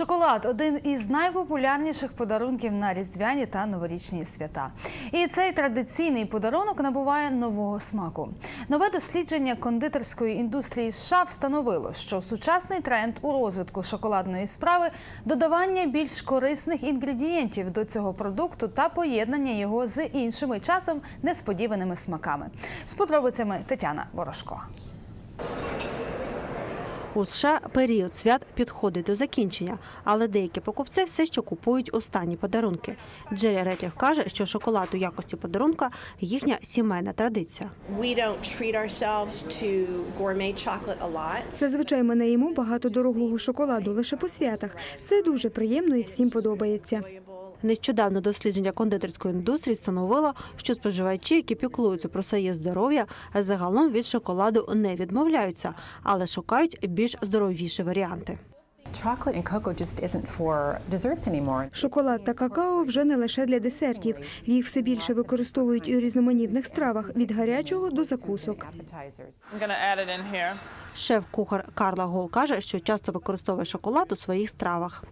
Шоколад один із найпопулярніших подарунків на різдвяні та новорічні свята. І цей традиційний подарунок набуває нового смаку. Нове дослідження кондитерської індустрії США встановило, що сучасний тренд у розвитку шоколадної справи додавання більш корисних інгредієнтів до цього продукту та поєднання його з іншими часом несподіваними смаками. З подробицями Тетяна Ворожко. У США період свят підходить до закінчення, але деякі покупці все ще купують останні подарунки. Джері Ретєв каже, що шоколад у якості подарунка їхня сімейна традиція. We don't treat ourselves to gourmet chocolate a lot. Зазвичай ми не їмо багато дорогого шоколаду лише по святах. Це дуже приємно і всім подобається. Нещодавно дослідження кондитерської індустрії встановило, що споживачі, які піклуються про своє здоров'я, загалом від шоколаду не відмовляються, але шукають більш здоровіші варіанти. Шоколад та какао вже не лише для десертів. Їх все більше використовують у різноманітних стравах від гарячого до закусок. Шеф-кухар Карла Гол каже, що часто використовує шоколад у своїх стравах.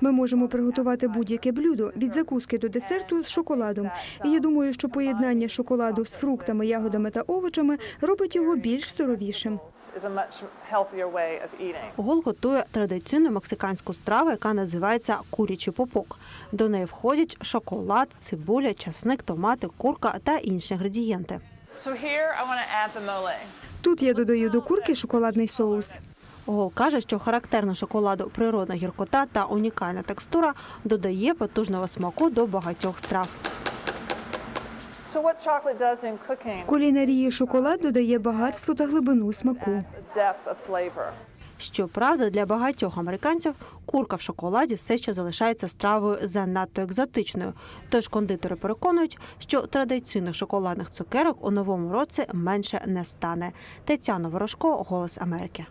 Ми можемо приготувати будь-яке блюдо від закуски до десерту з шоколадом. І я думаю, що поєднання шоколаду з фруктами, ягодами та овочами робить його більш здоровішим. is a much healthier way of eating. Гол готує традиційну мексиканську страву, яка називається курячий попок. До неї входять шоколад, цибуля, часник, томати, курка та інші інгредієнти. So here I want to add the mole. Тут я додаю до курки шоколадний соус. Гол каже, що характерна шоколаду природна гіркота та унікальна текстура додає потужного смаку до багатьох страв. В кулінарії шоколад додає багатство та глибину смаку. Щоправда, для багатьох американців курка в шоколаді все ще залишається стравою занадто екзотичною. Тож кондитери переконують, що традиційних шоколадних цукерок у новому році менше не стане. Тетяна Ворожко, Голос Америки.